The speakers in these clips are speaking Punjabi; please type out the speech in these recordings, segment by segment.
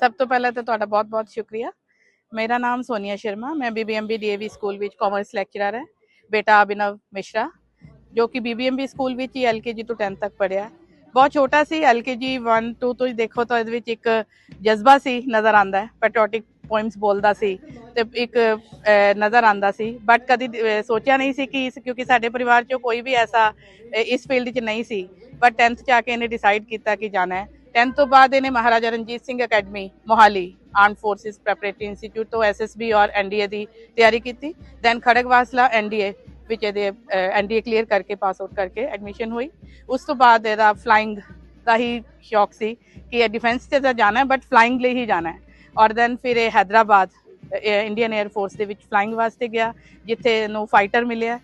ਸਭ ਤੋਂ ਪਹਿਲਾਂ ਤਾਂ ਤੁਹਾਡਾ ਬਹੁਤ-ਬਹੁਤ ਸ਼ੁਕਰੀਆ। ਮੇਰਾ ਨਾਮ ਸੋਨੀਆ ਸ਼ਰਮਾ, ਮੈਂ ਬੀਬੀਐਮਬੀ ਡੀਏਵੀ ਸਕੂਲ ਵਿੱਚ ਕਾਮਰਸ ਲੈਕਚਰਰ ਹੈ। ਬੇਟਾ ਅਭਿਨਵ ਮਿਸ਼ਰਾ, ਜੋ ਕਿ ਬੀਬੀਐਮਬੀ ਸਕੂਲ ਵਿੱਚ ਹੀ ਐਲਕੇਜੀ ਤੋਂ 10th ਤੱਕ ਪੜ੍ਹਿਆ ਬਹੁਤ ਛੋਟਾ ਸੀ ਐਲਕੇਜੀ 1 2 ਤੋਂ ਦੇਖੋ ਤਾਂ ਇਹਦੇ ਵਿੱਚ ਇੱਕ ਜਜ਼ਬਾ ਸੀ, ਨਜ਼ਰ ਆਂਦਾ ਹੈ। ਪੈਟ੍ਰਿਓਟਿਕ ਪੋਇਮਸ ਬੋਲਦਾ ਸੀ ਤੇ ਇੱਕ ਨਜ਼ਰ ਆਂਦਾ ਸੀ। ਬਟ ਕਦੀ ਸੋਚਿਆ ਨਹੀਂ ਸੀ ਕਿ ਇਸ, ਕਿਉਂਕਿ ਸਾਡੇ ਪਰਿਵਾਰ ਚੋਂ ਕੋਈ ਵੀ ਐਸਾ ਇਸ ਫੀਲਡ 'ਚ ਨਹੀਂ ਸੀ। ਬਟ 10th ਚ ਆ ਕੇ ਇਹਨੇ ਡਿਸਾਈਡ ਕੀਤਾ ਕਿ ਜਾਣਾ ਹੈ। 10th ਤੋਂ ਬਾਅਦ ਇਹਨੇ Maharaja Ranjit Singh academy Mohali arm forces preparatory institute ਤੋਂ ਐਸਐਸਬੀ ਔਰ ਐਨਡੀਏ ਦੀ ਤਿਆਰੀ ਕੀਤੀ। ਦੈਨ ਖੜਗਵਾਸਲਾ ਐਨਡੀਏ ਵਿੱਚ ਇਹਦੇ ਐਨਡੀਏ ਕਲੀਅਰ ਕਰਕੇ ਪਾਸ ਆਊਟ ਕਰਕੇ ਐਡਮਿਸ਼ਨ ਹੋਈ। ਉਸ ਤੋਂ ਬਾਅਦ ਇਹਦਾ ਫਲਾਈਂਗ ਦਾ ਹੀ ਸ਼ੌਕ ਸੀ ਕਿ ਇਹ ਡਿਫੈਂਸ ਤੇ ਤਾਂ ਜਾਣਾ ਹੈ ਬਟ ਫਲਾਈਂਗ ਲਈ ਹੀ ਜਾਣਾ ਹੈ। ਔਰ ਦੈਨ ਫਿਰ ਇਹ ਹੈਦਰਾਬਾਦ ਇੰਡੀਅਨ 에ਅਰ ਫੋਰਸ ਦੇ ਵਿੱਚ ਫਲਾਈਂਗ ਵਾਸਤੇ ਗਿਆ, ਜਿੱਥੇ ਇਹਨੂੰ ਫਾਈਟਰ ਮਿਲਿਆ।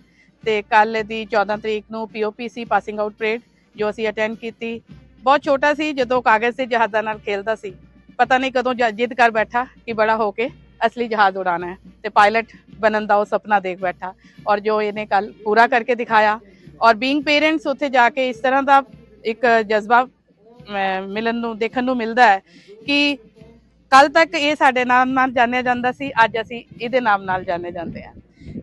ਤੇ ਕੱਲ ਦੀ 14 ਤਰੀਕ ਨੂੰ ਪੀਓਪੀਸੀ ਪਾਸਿੰਗ ਆਊਟ ਪਰੇਡ ਜੋ ਅਸੀਂ ਅਟੈਂਡ ਕੀਤੀ। ਬਹੁਤ ਛੋਟਾ ਸੀ ਜਦੋਂ ਕਾਗਜ਼ ਦੇ ਜਹਾਜ਼ਾਂ ਨਾਲ ਖੇਲਦਾ ਸੀ। ਪਤਾ ਨਹੀਂ ਕਦੋਂ ਜਿੱਦ ਕਰ ਬੈਠਾ ਕਿ ਬੜਾ ਹੋ ਕੇ ਅਸਲੀ ਜਹਾਜ਼ ਉਡਾਣਾ ਹੈ। ਤੇ ਪਾਇਲਟ ਬਣਨ ਦਾ ਉਹ ਸੁਪਨਾ ਦੇਖ ਬੈਠਾ ਔਰ ਜੋ ਇਹਨੇ ਕੱਲ ਪੂਰਾ ਕਰਕੇ ਦਿਖਾਇਆ। ਔਰ ਬੀਇੰਗ ਪੇਰੈਂਟਸ ਉੱਥੇ ਜਾ ਕੇ ਇਸ ਤਰ੍ਹਾਂ ਦਾ ਇੱਕ ਜਜ਼ਬਾ ਅਮ, ਮਿਲਣ ਨੂੰ ਦੇਖਣ ਨੂੰ ਮਿਲਦਾ ਹੈ ਕਿ ਕੱਲ ਤੱਕ ਇਹ ਸਾਡੇ ਨਾਮ ਨਾਲ ਜਾਣਿਆ ਜਾਂਦਾ ਸੀ ਅੱਜ ਅਸੀਂ ਇਹਦੇ ਨਾਮ ਨਾਲ ਜਾਣੇ ਜਾਂਦੇ ਹਾਂ।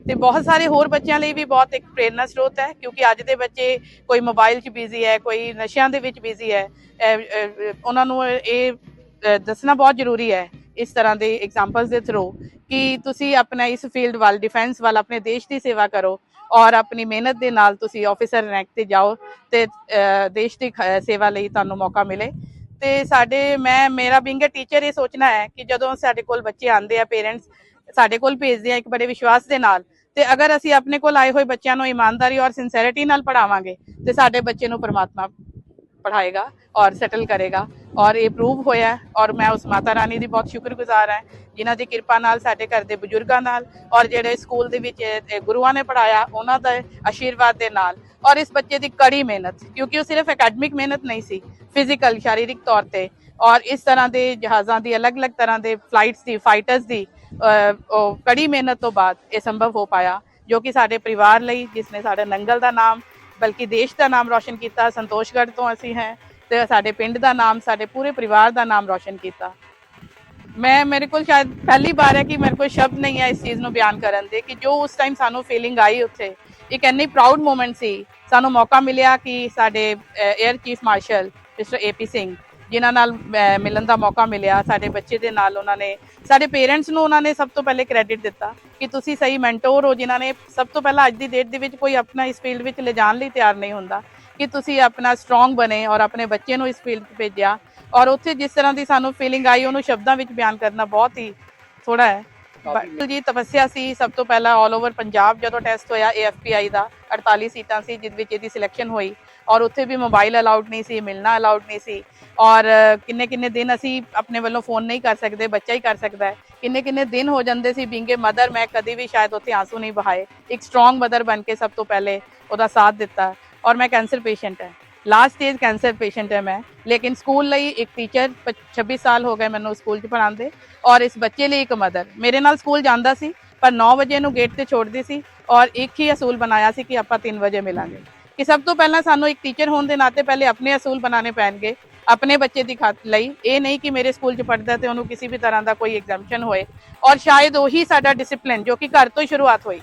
ਤੇ ਬਹੁਤ ਸਾਰੇ ਹੋਰ ਬੱਚਿਆਂ ਲਈ ਵੀ ਬਹੁਤ ਇੱਕ ਪ੍ਰੇਰਨਾ ਸਰੋਤ ਹੈ, ਕਿਉਂਕਿ ਅੱਜ ਦੇ ਬੱਚੇ ਕੋਈ ਮੋਬਾਈਲ 'ਚ ਬਿਜ਼ੀ ਹੈ, ਕੋਈ ਨਸ਼ਿਆਂ ਦੇ ਵਿੱਚ ਬਿਜ਼ੀ ਹੈ ਉਹਨਾਂ ਨੂੰ ਇਹ ਦੱਸਣਾ ਬਹੁਤ ਜ਼ਰੂਰੀ ਹੈ ਇਸ ਤਰ੍ਹਾਂ ਦੇ ਐਗਜ਼ਾਮਪਲਸ ਦੇ ਥਰੂ ਕਿ ਤੁਸੀਂ ਆਪਣਾ ਇਸ ਫੀਲਡ ਵੱਲ ਡਿਫੈਂਸ ਵੱਲ, ਆਪਣੇ ਦੇਸ਼ ਦੀ ਸੇਵਾ ਕਰੋ ਔਰ ਆਪਣੀ ਮਿਹਨਤ ਦੇ ਨਾਲ ਤੁਸੀਂ ਆਫੀਸਰ ਰੈਂਕ ਤੇ ਜਾਓ ਤੇ ਦੇਸ਼ ਦੀ ਖ- ਸੇਵਾ ਲਈ ਤੁਹਾਨੂੰ ਮੌਕਾ ਮਿਲੇ। ਤੇ ਸਾਡੇ, ਮੈਂ, ਮੇਰਾ ਬਿੰਗ ਟੀਚਰ ਇਹ ਸੋਚਣਾ ਹੈ ਕਿ ਜਦੋਂ ਸਾਡੇ ਕੋਲ ਬੱਚੇ ਆਉਂਦੇ ਆ ਪੇਰੈਂਟਸ ਸਾਡੇ ਕੋਲ ਭੇਜਦੇ ਆ ਇੱਕ ਬੜੇ ਵਿਸ਼ਵਾਸ ਦੇ ਨਾਲ ਤੇ ਅਗਰ ਅਸੀਂ ਆਪਣੇ ਕੋਲ ਆਏ ਹੋਏ ਬੱਚਿਆਂ ਨੂੰ ਇਮਾਨਦਾਰੀ ਔਰ ਸਿੰਸੈਰਿਟੀ ਨਾਲ ਪੜਾਵਾਂਗੇ ਤੇ ਸਾਡੇ ਬੱਚੇ ਨੂੰ ਪਰਮਾਤਮਾ ਪੜਾਏਗਾ ਔਰ ਸੈਟਲ ਕਰੇਗਾ ਔਰ ਇਹ ਪ੍ਰੂਵ ਹੋਇਆ ਔਰ ਮੈਂ ਉਸ ਮਾਤਾ ਰਾਣੀ ਦੀ ਬਹੁਤ ਸ਼ੁਕਰਗੁਜ਼ਾਰ ਹਾਂ, ਜਿਨ੍ਹਾਂ ਦੀ ਕਿਰਪਾ ਨਾਲ ਸਾਡੇ ਘਰ ਦੇ ਬਜ਼ੁਰਗਾਂ ਨਾਲ ਔਰ ਜਿਹੜੇ ਸਕੂਲ ਦੇ ਵਿੱਚ ਗੁਰੂਆਂ ਨੇ ਪੜਾਇਆ ਉਹਨਾਂ ਦਾ ਆਸ਼ੀਰਵਾਦ ਦੇ ਨਾਲ ਔਰ ਇਸ ਬੱਚੇ ਦੀ ਕੜੀ ਮਿਹਨਤ, ਕਿਉਂਕਿ ਉਹ ਸਿਰਫ ਅਕੈਡਮਿਕ ਮਿਹਨਤ ਨਹੀਂ ਸੀ ਫਿਜ਼ੀਕਲ ਸ਼ਾਰੀਰਿਕ ਤੌਰ ਤੇ ਔਰ ਇਸ ਤਰ੍ਹਾਂ ਦੇ ਜਹਾਜ਼ਾਂ ਦੀ ਅਲੱਗ-ਅਲੱਗ ਤਰ੍ਹਾਂ ਦੇ ਫਲਾਈਟਸ ਦੀ ਫਾਈਟਰਸ ਦੀ ਉਹ ਕੜੀ ਮਿਹਨਤ ਤੋਂ ਬਾਅਦ ਇਹ ਸੰਭਵ ਹੋ ਪਾਇਆ, ਜੋ ਕਿ ਸਾਡੇ ਪਰਿਵਾਰ ਲਈ, ਜਿਸ ਨੇ ਸਾਡੇ ਨੰਗਲ ਦਾ ਨਾਮ, ਬਲਕਿ ਦੇਸ਼ ਦਾ ਨਾਮ ਰੌਸ਼ਨ ਕੀਤਾ, ਸੰਤੋਸ਼ਗੜ੍ਹ ਤੋਂ ਅਸੀਂ ਹੈ, ਤੇ ਸਾਡੇ ਪਿੰਡ ਦਾ ਨਾਮ, ਸਾਡੇ ਪੂਰੇ ਪਰਿਵਾਰ ਦਾ ਨਾਮ ਰੌਸ਼ਨ ਕੀਤਾ। ਮੈਂ, ਮੇਰੇ ਕੋਲ ਸ਼ਾਇਦ ਪਹਿਲੀ ਵਾਰ ਹੈ ਕਿ ਮੇਰੇ ਕੋਲ ਸ਼ਬਦ ਨਹੀਂ ਹੈ ਇਸ ਚੀਜ਼ ਨੂੰ ਬਿਆਨ ਕਰਨ ਦੇ, ਕਿ ਜੋ ਉਸ ਟਾਈਮ ਸਾਨੂੰ ਫੀਲਿੰਗ ਆਈ ਉੱਥੇ, ਇੱਕ ਇੰਨੀ ਪ੍ਰਾਊਡ ਮੂਮੈਂਟ ਸੀ, ਸਾਨੂੰ ਮੌਕਾ ਮਿਲਿਆ ਕਿ ਸਾਡੇ air chief marshal mister AP Singh ਜਿਨ੍ਹਾਂ ਨਾਲ ਮਿਲਣ ਦਾ ਮੌਕਾ ਮਿਲਿਆ, ਸਾਡੇ ਬੱਚੇ ਦੇ ਨਾਲ ਉਹਨਾਂ ਨੇ ਸਾਡੇ ਪੇਰੈਂਟਸ ਨੂੰ ਉਹਨਾਂ ਨੇ ਸਭ ਤੋਂ ਪਹਿਲੇ ਕ੍ਰੈਡਿਟ ਦਿੱਤਾ ਕਿ ਤੁਸੀਂ ਸਹੀ ਮੈਂਟੋਰ ਹੋ ਜਿਨ੍ਹਾਂ ਨੇ ਸਭ ਤੋਂ ਪਹਿਲਾਂ ਅੱਜ ਦੀ ਡੇਟ ਦੇ ਵਿੱਚ ਕੋਈ ਆਪਣਾ ਇਸ ਫੀਲਡ ਵਿੱਚ ਲਿਜਾਣ ਲਈ ਤਿਆਰ ਨਹੀਂ ਹੁੰਦਾ ਕਿ ਤੁਸੀਂ ਆਪਣਾ ਸਟਰੋਂਗ ਬਣੇ ਔਰ ਆਪਣੇ ਬੱਚੇ ਨੂੰ ਇਸ ਫੀਲਡ 'ਚ ਭੇਜਿਆ। ਔਰ ਉੱਥੇ ਜਿਸ ਤਰ੍ਹਾਂ ਦੀ ਸਾਨੂੰ ਫੀਲਿੰਗ ਆਈ ਉਹਨੂੰ ਸ਼ਬਦਾਂ ਵਿੱਚ ਬਿਆਨ ਕਰਨਾ ਬਹੁਤ ਹੀ ਥੋੜਾ ਹੈ। ਜੀ ਤਪੱਸਿਆ ਸੀ ਸਭ ਤੋਂ ਪਹਿਲਾਂ 올 ਓਵਰ ਪੰਜਾਬ ਜਦੋਂ ਟੈਸਟ ਹੋਇਆ AFPI ਦਾ 48 ਸੀਟਾਂ ਸੀ ਜਿਸ ਵਿੱਚ ਇਹਦੀ ਸਿਲੈਕਸ਼ਨ ਹੋਈ। ਔਰ ਉੱਥੇ ਵੀ ਮੋਬਾਈਲ ਅਲਾਉਡ ਨਹੀਂ ਸੀ, ਮਿਲਣਾ ਅਲਾਉਡ ਨਹੀਂ ਸੀ। ਔਰ ਕਿੰਨੇ ਕਿੰਨੇ ਦਿਨ ਅਸੀਂ ਆਪਣੇ ਵੱਲੋਂ ਫੋਨ ਨਹੀਂ ਕਰ ਸਕਦੇ, ਬੱਚਾ ਹੀ ਕਰ ਸਕਦਾ ਹੈ। ਕਿੰਨੇ ਕਿੰਨੇ ਦਿਨ ਹੋ ਜਾਂਦੇ ਸੀ ਬਿੰਗੇ ਮਦਰ ਮੈਂ ਕਦੀ ਵੀ ਸ਼ਾਇਦ ਉੱਥੇ ਆਂਸੂ ਨਹੀਂ ਬਹਾਏ ਇੱਕ ਸਟਰੋਂਗ ਮਦਰ ਬਣ ਕੇ ਸਭ ਤੋਂ ਪਹਿਲੇ ਉਹਦਾ ਸਾਥ ਦਿੱਤਾ। ਔਰ ਮੈਂ ਕੈਂਸਰ ਪੇਸ਼ੈਂਟ ਹੈ। ਲਾਸਟ ਸਟੇਜ ਕੈਂਸਰ ਪੇਸ਼ੈਂਟ ਹੈ ਮੈਂ। ਲੇਕਿਨ ਸਕੂਲ ਲਈ ਇੱਕ ਟੀਚਰ 26 ਸਾਲ ਹੋ ਗਏ ਮੈਨੂੰ ਸਕੂਲ 'ਚ ਪੜ੍ਹਾਉਂਦੇ। ਔਰ ਇਸ ਬੱਚੇ ਲਈ ਇੱਕ ਮਦਰ ਮੇਰੇ ਨਾਲ ਸਕੂਲ ਜਾਂਦਾ ਸੀ, ਪਰ 9 ਵਜੇ ਨੂੰ ਗੇਟ ਤੇ ਛੋੜਦੀ ਸੀ। ਔਰ ਇੱਕ ਹੀ ਅਸੂਲ ਬਣਾਇਆ ਸੀ ਕਿ ਆਪਾਂ 3 ਵਜੇ ਮਿਲਾਂਗੇ। ਕਿ ਸਭ ਤੋਂ ਪਹਿਲਾਂ ਸਾਨੂੰ ਇੱਕ ਟੀਚਰ ਹੋਣ ਦੇ ਨਾਤੇ ਪਹਿਲੇ ਆਪਣੇ ਅਸੂਲ ਬਣਾਉਣੇ ਪੈਣਗੇ, ਆਪਣੇ ਬੱਚੇ ਦੀ ਖਾਤ ਲਈ। ਇਹ ਨਹੀਂ ਕਿ ਮੇਰੇ ਸਕੂਲ 'ਚ ਪੜ੍ਹਦਾ ਤੇ ਉਹਨੂੰ ਕਿਸੇ ਵੀ ਤਰ੍ਹਾਂ ਦਾ ਕੋਈ ਐਗਜ਼ਾਮਸ਼ਨ ਹੋਏ। ਔਰ ਸ਼ਾਇਦ ਉਹੀ ਸਾਡਾ ਡਿਸਪਲਿਨ ਜੋ ਕਿ ਘਰ ਤੋਂ ਹੀ ਸ਼ੁਰੂਆਤ ਹੋਈ।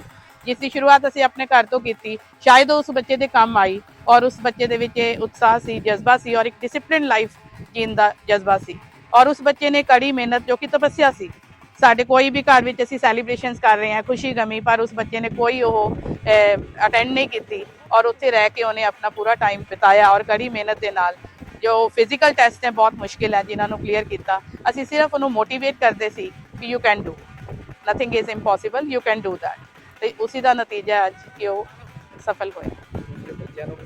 ਜਿਸ ਦੀ ਸ਼ੁਰੂਆਤ ਅਸੀਂ ਆਪਣੇ ਘਰ ਤੋਂ ਕੀਤੀ। ਸ਼ਾਇਦ ਉਸ ਬੱਚੇ ਦੇ ਕੰਮ ਆਈ ਔਰ ਉਸ ਬੱਚੇ ਦੇ ਵਿੱਚ ਇਹ ਉਤਸ਼ਾਹ ਸੀ, ਜਜ਼ਬਾ ਸੀ ਔਰ ਇੱਕ ਡਿਸਪਲਿਨ ਲਾਈਫ ਜੀਣ ਦਾ ਜਜ਼ਬਾ ਸੀ। ਔਰ ਉਸ ਬੱਚੇ ਨੇ ਕੜੀ ਮਿਹਨਤ ਜੋ ਕਿ ਤਪੱਸਿਆ ਸੀ। ਸਾਡੇ ਕੋਈ ਵੀ ਘਰ ਵਿੱਚ ਅਸੀਂ ਸੈਲੀਬ੍ਰੇਸ਼ਨਸ ਕਰ ਰਹੇ ਹਾਂ, ਖੁਸ਼ੀ ਗਮੀ, ਪਰ ਉਸ ਬੱਚੇ ਨੇ ਕੋਈ ਉਹ ਅਟੈਂਡ ਨਹੀਂ ਕੀਤੀ ਔਰ ਉੱਥੇ ਰਹਿ ਕੇ ਉਹਨੇ ਆਪਣਾ ਪੂਰਾ ਟਾਈਮ ਬਿਤਾਇਆ ਔਰ ਕੜੀ ਮਿਹਨਤ ਦੇ ਨਾਲ। ਜੋ ਫਿਜ਼ੀਕਲ ਟੈਸਟ ਹੈ ਬਹੁਤ ਮੁਸ਼ਕਿਲ ਹੈ ਜਿਨ੍ਹਾਂ ਨੂੰ ਕਲੀਅਰ ਕੀਤਾ। ਅਸੀਂ ਸਿਰਫ ਉਹਨੂੰ ਮੋਟੀਵੇਟ ਕਰਦੇ ਸੀ ਕਿ you can do nothing is impossible you can do that ਤੇ ਉਸੇ ਦਾ ਨਤੀਜਾ ਅੱਜ ਕਿ ਉਹ ਸਫਲ ਹੋਇਆ ਬੱਚਿਆਂ ਨੂੰ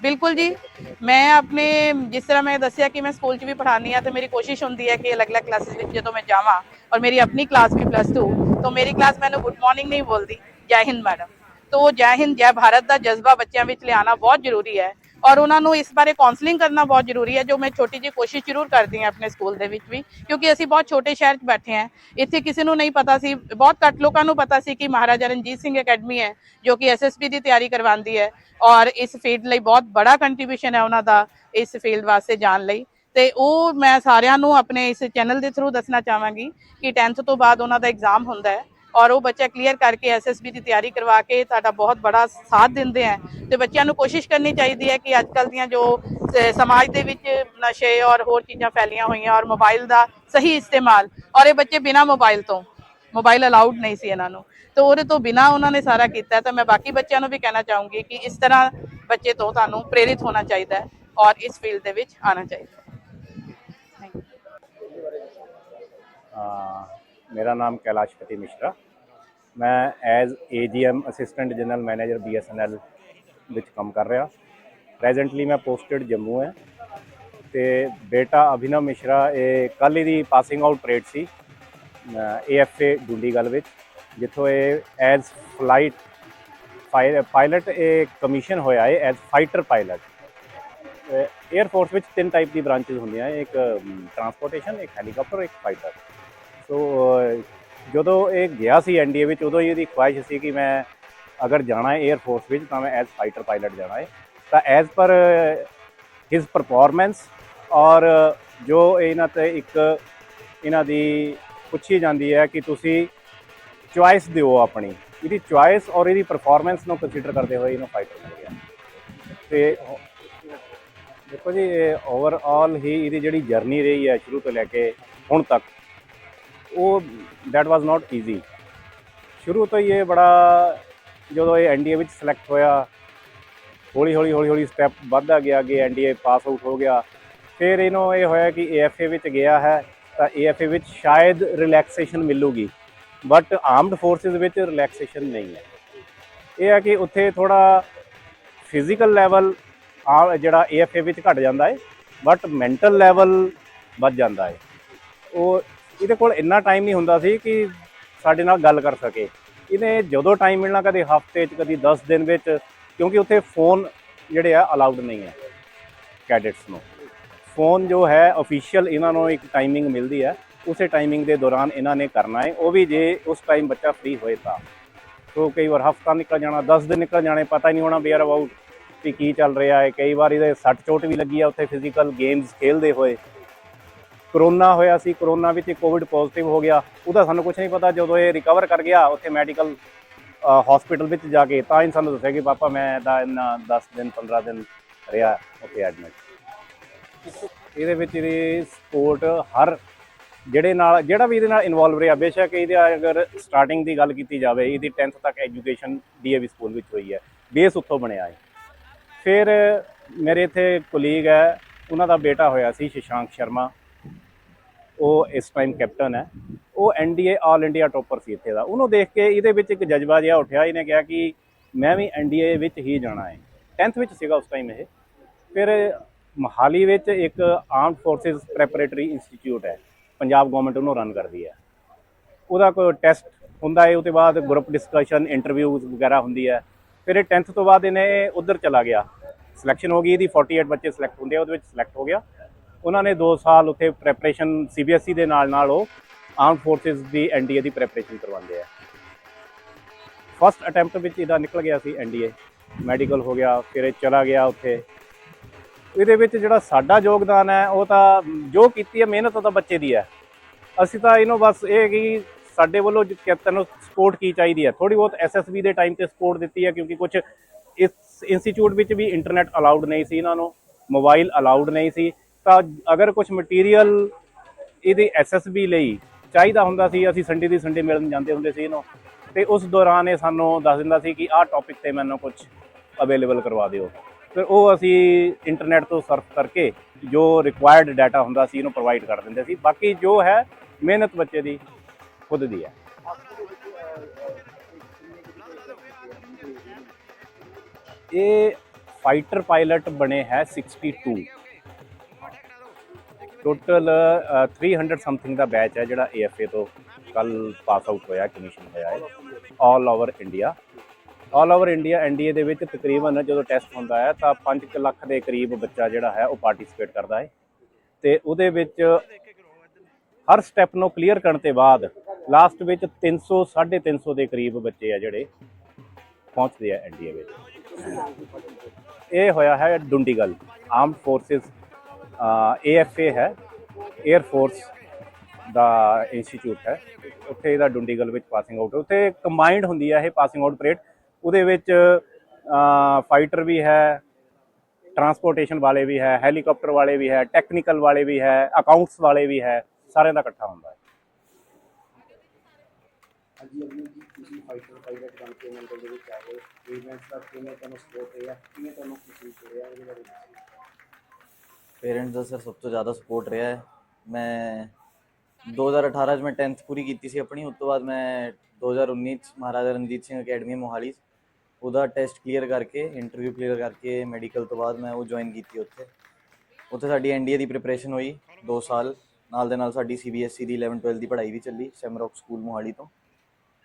ਬਿਲਕੁਲ ਜੀ। ਮੈਂ ਆਪਣੇ, ਜਿਸ ਤਰ੍ਹਾਂ ਮੈਂ ਦੱਸਿਆ ਕਿ ਮੈਂ ਸਕੂਲ 'ਚ ਵੀ ਪੜ੍ਹਾਉਂਦੀ ਆ ਤੇ ਮੇਰੀ ਕੋਸ਼ਿਸ਼ ਹੁੰਦੀ ਹੈ ਕਿ ਅਲੱਗ-ਅਲੱਗ ਕਲਾਸਿਸ ਵਿੱਚ ਜਦੋਂ ਮੈਂ ਜਾਵਾਂ ਔਰ ਮੇਰੀ ਆਪਣੀ ਕਲਾਸ ਵੀ ਪਲੱਸ 2 ਤੋਂ ਮੇਰੀ ਕਲਾਸ ਮੈਨੂੰ ਗੁੱਡ ਮਾਰਨਿੰਗ ਨਹੀਂ ਬੋਲਦੀ। ਜੈ ਹਿੰਦ ਮੈਡਮ ਤੋਂ ਜੈ ਹਿੰਦ, ਜੈ ਭਾਰਤ ਦਾ ਜਜ਼ਬਾ ਬੱਚਿਆਂ ਵਿੱਚ ਲਿਆਉਣਾ ਬਹੁਤ ਜ਼ਰੂਰੀ ਹੈ। ਔਰ ਉਹਨਾਂ ਨੂੰ ਇਸ ਬਾਰੇ ਕਾਉਂਸਲਿੰਗ ਕਰਨਾ ਬਹੁਤ ਜ਼ਰੂਰੀ ਹੈ, ਜੋ ਮੈਂ ਛੋਟੀ ਜਿਹੀ ਕੋਸ਼ਿਸ਼ ਜ਼ਰੂਰ ਕਰਦੀ ਹਾਂ ਆਪਣੇ ਸਕੂਲ ਦੇ ਵਿੱਚ ਵੀ, ਕਿਉਂਕਿ ਅਸੀਂ ਬਹੁਤ ਛੋਟੇ ਸ਼ਹਿਰ 'ਚ ਬੈਠੇ ਹਾਂ। ਇੱਥੇ ਕਿਸੇ ਨੂੰ ਨਹੀਂ ਪਤਾ ਸੀ, ਬਹੁਤ ਘੱਟ ਲੋਕਾਂ ਨੂੰ ਪਤਾ ਸੀ ਕਿ ਮਹਾਰਾਜਾ ਰਣਜੀਤ ਸਿੰਘ ਅਕੈਡਮੀ ਹੈ, ਜੋ ਕਿ ਐਸਐਸਪੀ ਦੀ ਤਿਆਰੀ ਕਰਵਾਉਂਦੀ ਹੈ ਔਰ ਇਸ ਫੀਲਡ ਲਈ ਬਹੁਤ ਬੜਾ ਕੰਟਰੀਬਿਊਸ਼ਨ ਹੈ ਉਹਨਾਂ ਦਾ ਇਸ ਫੀਲਡ ਵਾਸਤੇ ਜਾਣ ਲਈ। ਤੇ ਉਹ ਮੈਂ ਸਾਰਿਆਂ ਨੂੰ ਆਪਣੇ ਇਸ ਚੈਨਲ ਦੇ ਥਰੂ ਦੱਸਣਾ ਚਾਹਾਂਗੀ ਕਿ 10th ਤੋਂ ਬਾਅਦ ਉਹਨਾਂ ਦਾ ਐਗਜ਼ਾਮ ਹੁੰਦਾ ਹੈ। ਔਰ ਉਹ ਬੱਚਾ ਕਲੀਅਰ ਕਰਕੇ ਐਸਐਸਬੀ ਦੀ ਤਿਆਰੀ ਕਰਵਾ ਕੇ ਤੁਹਾਡਾ ਬਹੁਤ ਬੜਾ ਸਾਥ ਦਿੰਦੇ ਆ ਤੇ ਬੱਚਿਆਂ ਨੂੰ ਕੋਸ਼ਿਸ਼ ਕਰਨੀ ਚਾਹੀਦੀ ਹੈ ਕਿ ਅੱਜ ਕੱਲ੍ਹ ਦੀਆਂ ਜੋ ਸਮਾਜ ਦੇ ਵਿੱਚ ਨਸ਼ੇ ਔਰ ਹੋਰ ਚੀਜ਼ਾਂ ਫੈਲੀਆਂ ਹੋਈਆਂ ਔਰ ਮੋਬਾਈਲ ਦਾ ਸਹੀ ਇਸਤੇਮਾਲ ਔਰ ਇਹ ਬੱਚੇ ਬਿਨਾ ਮੋਬਾਈਲ ਤੋਂ, ਮੋਬਾਈਲ ਅਲਾਉਡ ਨਹੀਂ ਸੀ ਇਹਨਾਂ ਨੂੰ। ਤੇ ਉਹਦੇ ਤੋਂ ਬਿਨਾ ਉਹਨਾਂ ਨੇ ਸਾਰਾ ਕੀਤਾ ਤਾਂ ਮੈਂ ਬਾਕੀ ਬੱਚਿਆਂ ਨੂੰ ਵੀ ਕਹਿਣਾ ਚਾਹੂੰਗੀ ਕਿ ਇਸ ਤਰ੍ਹਾਂ ਬੱਚੇ ਤੋਂ ਤੁਹਾਨੂੰ ਪ੍ਰੇਰਿਤ ਹੋਣਾ ਚਾਹੀਦਾ ਹੈ ਔਰ ਇਸ ਫੀਲਡ ਦੇ ਵਿੱਚ ਆਉਣਾ ਚਾਹੀਦਾ ਹੈ। ਥੈਂਕ ਮੇਰਾ ਨਾਮ ਕੈਲਾਸ਼ਪਤੀ ਮਿਸ਼ਰਾ। ਮੈਂ as AGM assistant general manager BSNL ਵਿੱਚ ਕੰਮ ਕਰ ਰਿਹਾ। ਪ੍ਰੈਜ਼ੈਂਟਲੀ ਮੈਂ ਪੋਸਟਡ ਜੰਮੂ ਹੈ ਤੇ ਬੇਟਾ ਅਭਿਨਵ ਮਿਸ਼ਰਾ, ਇਹ ਕੱਲ੍ਹ ਇਹਦੀ ਪਾਸਿੰਗ ਆਊਟ ਪਰੇਡ ਸੀ ਏਐਫਏ ਡੁੰਡੀਗਲ ਵਿੱਚ, ਜਿੱਥੋਂ ਇਹ ਐਜ਼ ਫਲਾਈਟ ਪਾਇਲਟ ਇਹ ਕਮਿਸ਼ਨ ਹੋਇਆ ਹੈ as fighter pilot air force ਵਿੱਚ ਤਿੰਨ ਟਾਈਪ ਦੀ ਬ੍ਰਾਂਚਸ ਹੁੰਦੀਆਂ, ਇੱਕ ਟਰਾਂਸਪੋਰਟੇਸ਼ਨ ਇੱਕ ਹੈਲੀਕਾਪਟਰ ਇੱਕ ਫਾਈਟਰ ਸੋ ਜਦੋਂ ਇਹ ਗਿਆ ਸੀ ਐਨਡੀਏ ਵਿੱਚ, ਉਦੋਂ ਹੀ ਇਹਦੀ ਖੁਆਇਸ਼ ਸੀ ਕਿ ਮੈਂ ਅਗਰ ਜਾਣਾ ਹੈ 에ਅਰ ਫੋਰਸ ਵਿੱਚ, ਤਾਂ ਮੈਂ ਐਜ਼ ਫਾਈਟਰ ਪਾਇਲਟ ਜਾਣਾ ਹੈ। ਤਾਂ ਐਜ਼ ਪਰ ਹਿਸ ਪਰਫਾਰਮੈਂਸ ਔਰ ਜੋ ਇਹਨਾਂ ਤੇ ਇੱਕ ਇਹਨਾਂ ਦੀ ਪੁੱਛੀ ਜਾਂਦੀ ਹੈ ਕਿ ਤੁਸੀਂ ਚੁਆਇਸ ਦਿਓ ਆਪਣੀ, ਇਹਦੀ ਚੁਆਇਸ ਔਰ ਇਹਦੀ ਪਰਫਾਰਮੈਂਸ ਨੂੰ ਕੰਸੀਡਰ ਕਰਦੇ ਹੋਏ ਇਹਨੂੰ ਫਾਈਟਰ ਮਿਲ ਗਿਆ। ਤੇ ਦੇਖੋ ਜੀ ਓਵਰਆਲ ਹੀ ਇਹਦੀ ਜਿਹੜੀ ਜਰਨੀ ਰਹੀ ਹੈ ਸ਼ੁਰੂ ਤੋਂ ਲੈ ਕੇ ਹੁਣ ਤੱਕ ਉਹ ਦੈਟ ਵਾਸ ਨਾਟ ਈਜ਼ੀ ਸ਼ੁਰੂ ਤੋਂ ਹੀ ਇਹ ਬੜਾ ਜਦੋਂ ਇਹ ਐਨਡੀਏ ਵਿੱਚ ਸਿਲੈਕਟ ਹੋਇਆ, ਹੌਲੀ ਹੌਲੀ ਹੌਲੀ ਹੌਲੀ ਸਟੈਪ ਵੱਧਦਾ ਗਿਆ, ਅੱਗੇ ਐਨਡੀਏ ਪਾਸ ਆਊਟ ਹੋ ਗਿਆ। ਫਿਰ ਇਹਨੂੰ ਇਹ ਹੋਇਆ ਕਿ ਏਐਫਏ ਵਿੱਚ ਗਿਆ ਹੈ, ਤਾਂ ਏਐਫਏ ਵਿੱਚ ਸ਼ਾਇਦ ਰਿਲੈਕਸੇਸ਼ਨ ਮਿਲੂਗੀ ਬਟ ਆਰਮਡ ਫੋਰਸਿਸ ਵਿੱਚ ਰਿਲੈਕਸੇਸ਼ਨ ਨਹੀਂ ਹੈ। ਇਹ ਹੈ ਕਿ ਉੱਥੇ ਥੋੜਾ ਫਿਜ਼ੀਕਲ ਲੈਵਲ ਆ ਜਿਹੜਾ ਏਐਫਏ ਵਿੱਚ ਘਟ ਜਾਂਦਾ ਹੈ ਬਟ ਮੈਂਟਲ ਲੈਵਲ ਵੱਧ ਜਾਂਦਾ ਹੈ। ਉਹ ਇਹਦੇ ਕੋਲ ਇੰਨਾ ਟਾਈਮ ਨਹੀਂ ਹੁੰਦਾ ਸੀ ਕਿ ਸਾਡੇ ਨਾਲ ਗੱਲ ਕਰ ਸਕੇ। ਇਹਨੇ ਜਦੋਂ ਟਾਈਮ ਮਿਲਣਾ ਕਦੇ ਹਫ਼ਤੇ 'ਚ, ਕਦੀ 10 ਦਿਨ ਵਿੱਚ, ਕਿਉਂਕਿ ਉੱਥੇ ਫੋਨ ਜਿਹੜੇ ਆ ਅਲਾਉਡ ਨਹੀਂ ਹੈ ਕੈਡਿਟਸ ਨੂੰ। ਫੋਨ ਜੋ ਹੈ ਅਫੀਸ਼ੀਅਲ ਇਹਨਾਂ ਨੂੰ ਇੱਕ ਟਾਈਮਿੰਗ ਮਿਲਦੀ ਹੈ। ਉਸੇ ਟਾਈਮਿੰਗ ਦੇ ਦੌਰਾਨ ਇਹਨਾਂ ਨੇ ਕਰਨਾ ਹੈ। ਉਹ ਵੀ ਜੇ ਉਸ ਟਾਈਮ ਬੱਚਾ ਫ੍ਰੀ ਹੋਏ ਤਾਂ। ਸੋ ਕਈ ਵਾਰ ਹਫਤਾ ਨਿਕਲ ਜਾਣਾ 10 ਦਿਨ ਨਿਕਲ ਜਾਣੇ, ਪਤਾ ਹੀ ਨਹੀਂ ਹੋਣਾ ਬੇਅਰ ਅਬਾਊਟ ਕਿ ਕੀ ਚੱਲ ਰਿਹਾ ਹੈ। ਕਈ ਵਾਰ ਇਹਦੇ ਸੱਟ ਚੋਟ ਵੀ ਲੱਗੀ ਆ ਉੱਥੇ ਫਿਜ਼ੀਕਲ ਗੇਮਸ ਖੇਲਦੇ ਹੋਏ। ਕਰੋਨਾ ਹੋਇਆ ਸੀ, ਕਰੋਨਾ ਵਿੱਚ ਕੋਵਿਡ ਪੋਜ਼ਿਟਿਵ ਹੋ ਗਿਆ ਉਹਦਾ ਸਾਨੂੰ ਕੁਝ ਨਹੀਂ ਪਤਾ, ਜਦੋਂ ਇਹ ਰਿਕਵਰ ਕਰ ਗਿਆ, ਉੱਥੇ ਮੈਡੀਕਲ ਹਸਪੀਟਲ ਵਿੱਚ ਜਾ ਕੇ, ਤਾਂ ਹੀ ਸਾਨੂੰ ਦੱਸਿਆ ਕਿ ਪਾਪਾ ਮੈਂ ਤਾਂ ਇੰਨਾ 10 ਦਿਨ 15 ਦਿਨ ਰਿਹਾ, ਉੱਥੇ ਐਡਮਿਟ ਇਹਦੇ ਵਿੱਚ ਇਹਦੀ ਸਪੋਰਟ ਹਰ, ਜਿਹੜੇ ਨਾਲ, ਜਿਹੜਾ ਵੀ ਇਹਦੇ ਨਾਲ ਇਨਵੋਲਵ ਰਿਹਾ, ਬੇਸ਼ੱਕ ਇਹਦੇ ਅਗਰ ਸਟਾਰਟਿੰਗ ਦੀ ਗੱਲ ਕੀਤੀ ਜਾਵੇ, ਇਹਦੀ 10th ਤੱਕ ਐਜੂਕੇਸ਼ਨ ਡੀਏਵੀ ਸਕੂਲ ਵਿੱਚ ਹੋਈ ਹੈ ਬੇਸ ਉੱਥੋਂ ਬਣਿਆ ਹੈ। ਫਿਰ ਮੇਰੇ ਇੱਥੇ ਕੋਲੀਗ ਹੈ, ਉਹਨਾਂ ਦਾ ਬੇਟਾ ਹੋਇਆ ਸੀ, ਸ਼ਸ਼ਾਂਕ ਸ਼ਰਮਾ। ਉਹ ਇਸ ਟਾਈਮ ਕੈਪਟਨ ਹੈ। ਉਹ ਐਨਡੀਏ ਆਲ ਇੰਡੀਆ ਟੋਪਰ ਸੀ ਇੱਥੇ ਦਾ। ਉਹਨੂੰ ਦੇਖ ਕੇ ਇਹਦੇ ਵਿੱਚ ਇੱਕ ਜਜ਼ਬਾ ਜਿਹਾ ਉੱਠਿਆ। ਇਹਨੇ ਕਿਹਾ ਕਿ ਮੈਂ ਵੀ ਐਨਡੀਏ ਵਿੱਚ ਹੀ ਜਾਣਾ ਹੈ। 10th ਵਿੱਚ ਸੀਗਾ ਉਸ ਟਾਈਮ ਇਹ। ਫਿਰ ਮਹਾਲੀ ਵਿੱਚ ਇੱਕ ਆਰਮਡ ਫੋਰਸਿਸ ਪ੍ਰੈਪਰੇਟਰੀ ਇੰਸਟੀਚਿਊਟ ਹੈ। ਪੰਜਾਬ ਗਵਰਨਮੈਂਟ ਉਹਨੂੰ ਰਨ ਕਰਦੀ ਹੈ। ਉਹਦਾ ਕੋਈ ਟੈਸਟ ਹੁੰਦਾ ਹੈ। ਉਹਦੇ ਬਾਅਦ ਗਰੁੱਪ ਡਿਸਕਸ਼ਨ ਇੰਟਰਵਿਊਜ਼ ਵਗੈਰਾ ਹੁੰਦੀ ਹੈ। ਫਿਰ ਇਹ 10th ਤੋਂ ਬਾਅਦ ਇਹਨੇ ਉਧਰ ਚਲਾ ਗਿਆ। ਸਿਲੈਕਸ਼ਨ ਹੋ ਗਈ। ਇਹਦੀ 48 ਬੱਚੇ ਸਿਲੈਕਟ ਹੁੰਦੇ ਆ। ਉਹਦੇ ਵਿੱਚ ਸਿਲੈਕਟ ਹੋ ਗਿਆ। ਉਹਨਾਂ ਨੇ 2 ਸਾਲ ਉੱਥੇ ਪ੍ਰੈਪਰੇਸ਼ਨ ਸੀਬੀਐਸਈ ਦੇ ਨਾਲ ਨਾਲ ਉਹ ਆਰਮ ਫੋਰਸਿਸ ਦੀ ਐਨਡੀਏ ਦੀ ਪ੍ਰੈਪਰੇਸ਼ਨ ਕਰਵਾਉਂਦੇ ਆ। ਫਸਟ ਅਟੈਂਪਟ ਵਿੱਚ ਇਹਦਾ ਨਿਕਲ ਗਿਆ ਸੀ ਐਨਡੀਏ ਮੈਡੀਕਲ ਹੋ ਗਿਆ, ਫਿਰ ਇਹ ਚਲਾ ਗਿਆ ਉੱਥੇ। ਇਹਦੇ ਵਿੱਚ ਜਿਹੜਾ ਸਾਡਾ ਯੋਗਦਾਨ ਹੈ, ਉਹ ਤਾਂ ਜੋ ਕੀਤੀ ਹੈ, ਮਿਹਨਤ ਤਾਂ ਬੱਚੇ ਦੀ ਹੈ। ਅਸੀਂ ਤਾਂ ਇਹਨੂੰ ਬਸ ਇਹ ਕਿ ਸਾਡੇ ਵੱਲੋਂ ਕੈਪਟਨ ਨੂੰ ਸਪੋਰਟ ਕੀ ਚਾਹੀਦੀ ਹੈ? ਥੋੜੀ ਬਹੁਤ ਐਸਐਸਬੀ ਦੇ ਟਾਈਮ ਤੇ ਸਪੋਰਟ ਦਿੱਤੀ ਹੈ, ਕਿਉਂਕਿ ਕੁਝ ਇਸ ਇੰਸਟੀਚਿਊਟ ਵਿੱਚ ਵੀ ਇੰਟਰਨੈਟ ਅਲਾਉਡ ਨਹੀਂ ਸੀ ਇਹਨਾਂ ਨੂੰ ਮੋਬਾਈਲ ਅਲਾਉਡ ਨਹੀਂ ਸੀ। ਤਾਂ ਅਗਰ ਕੁਝ ਮਟੀਰੀਅਲ ਇਹਦੇ ਐਸਐਸਬੀ ਲਈ ਚਾਹੀਦਾ ਹੁੰਦਾ ਸੀ, ਅਸੀਂ ਸੰਡੇ ਦੀ ਸੰਡੇ ਮਿਲਣ ਜਾਂਦੇ ਹੁੰਦੇ ਸੀ ਇਹਨੂੰ, ਤੇ ਉਸ ਦੌਰਾਨ ਇਹ ਸਾਨੂੰ ਦੱਸ ਦਿੰਦਾ ਸੀ ਕਿ ਆਹ ਟੌਪਿਕ ਤੇ ਮੈਨੂੰ ਕੁਝ ਅਵੇਲੇਬਲ ਕਰਵਾ ਦਿਓ। ਫਿਰ ਉਹ ਅਸੀਂ ਇੰਟਰਨੈਟ ਤੋਂ ਸਰਫ ਕਰਕੇ ਜੋ ਰਿਕੁਆਇਰਡ ਡਾਟਾ ਹੁੰਦਾ ਸੀ ਇਹਨੂੰ ਪ੍ਰੋਵਾਈਡ ਕਰ ਦਿੰਦੇ ਸੀ। ਬਾਕੀ ਜੋ ਹੈ, ਮਿਹਨਤ ਬੱਚੇ ਦੀ, ਖੁਦ ਦੀ ਹੈ। ਇਹ ਫਾਈਟਰ ਪਾਇਲਟ ਬਣੇ ਹੈ 62 ਟੋਟਲ 300 ਸਮਥਿੰਗ ਦਾ ਬੈਚ ਹੈ ਜਿਹੜਾ AFA ਤੋਂ ਕੱਲ ਪਾਸ ਆਊਟ ਹੋਇਆ ਕਮਿਸ਼ਨ ਹੋਇਆ ਹੈ। All over India all over India NDA ਦੇ ਵਿੱਚ ਤਕਰੀਬਨ ਜਦੋਂ ਟੈਸਟ ਹੁੰਦਾ ਹੈ, ਤਾਂ 5 ਲੱਖ ਦੇ ਕਰੀਬ ਬੱਚਾ ਜਿਹੜਾ ਹੈ, ਉਹ ਪਾਰਟਿਸਿਪੇਟ ਕਰਦਾ ਹੈ। ਤੇ ਉਹਦੇ ਵਿੱਚ ਹਰ ਸਟੈਪ ਨੂੰ ਕਲੀਅਰ ਕਰਨ ਤੇ ਬਾਅਦ ਲਾਸਟ ਵਿੱਚ 300 350 ਦੇ ਕਰੀਬ ਬੱਚੇ ਆ ਜਿਹੜੇ ਪਹੁੰਚਦੇ ਆ ਐਨਡੀਏ ਵਿੱਚ। ਇਹ ਹੋਇਆ ਹੈ ਡੁੰਡੀਗਲ। ਆਰਮਡ ਫੋਰਸਿਸ ਏਐਫਏ ਹੈ 에ਅਰ ਫੋਰਸ ਦਾ ਇੰਸਟੀਚਿਊਟ ਹੈ। ਉੱਥੇ ਇਹਦਾ ਡੁੰਡੀਗਲ ਵਿੱਚ ਪਾਸਿੰਗ ਆਊਟ ਉੱਥੇ ਕੰਬਾਈਨਡ ਹੁੰਦੀ ਹੈ ਇਹ ਪਾਸਿੰਗ ਆਊਟ ਪਰੇਡ ਉਹਦੇ ਵਿੱਚ ਫਾਈਟਰ ਵੀ ਹੈ ਟਰਾਂਸਪੋਰਟੇਸ਼ਨ ਵਾਲੇ ਵੀ ਹੈ ਹੈਲੀਕਾਪਟਰ ਵਾਲੇ ਵੀ ਹੈ ਟੈਕਨੀਕਲ ਵਾਲੇ ਵੀ ਹੈ ਅਕਾਊਂਟਸ ਵਾਲੇ ਵੀ ਹੈ, ਸਾਰਿਆਂ ਦਾ ਇਕੱਠਾ ਹੁੰਦਾ ਹੈ। ਹਾਂਜੀ ਅਭੀ ਜੀ, ਤੁਸੀਂ ਫਾਈਟਰ ਪਾਇਲਟ ਬਣ ਕੇ ਮੰਡਲ ਦੇ ਵਿੱਚ ਆ ਗਏ। ਪੇਰੈਂਟਸ ਦਾ ਕਿਵੇਂ ਤੁਹਾਨੂੰ ਸਪੋਰਟ ਰਿਹਾ ਕਿਵੇਂ ਤੁਹਾਨੂੰ ਖੁਸ਼ੀ ਹੋ ਇਹਦੇ ਬਾਰੇ ਪੇਰੈਂਟਸ ਦਾ ਸਰ ਸਭ ਤੋਂ ਜ਼ਿਆਦਾ ਸਪੋਰਟ ਰਿਹਾ ਹੈ। ਮੈਂ 2018 ਚ ਮੈਂ 10th ਪੂਰੀ ਕੀਤੀ ਸੀ ਆਪਣੀ, ਉਸ ਤੋਂ ਬਾਅਦ ਮੈਂ 2019 ਚ ਮਹਾਰਾਜਾ ਰਣਜੀਤ ਸਿੰਘ ਅਕੈਡਮੀ ਮੋਹਾਲੀ 'ਚ ਉਹਦਾ ਟੈਸਟ ਕਲੀਅਰ ਕਰਕੇ ਇੰਟਰਵਿਊ ਕਲੀਅਰ ਕਰਕੇ ਮੈਡੀਕਲ ਤੋਂ ਬਾਅਦ ਮੈਂ ਉਹ ਜੁਆਇਨ ਕੀਤੀ ਉੱਥੇ। ਉੱਥੇ ਸਾਡੀ ਐਨਡੀਏ ਦੀ ਪ੍ਰੀਪਰੇਸ਼ਨ ਹੋਈ 2 ਸਾਲ। ਨਾਲ ਦੇ ਨਾਲ ਸਾਡੀ ਸੀਬੀਐਸਈ ਦੀ 11 12 ਦੀ ਪੜ੍ਹਾਈ ਵੀ ਚੱਲੀ ਸ਼ੈਮਰੌਕ ਸਕੂਲ ਮੋਹਾਲੀ ਤੋਂ।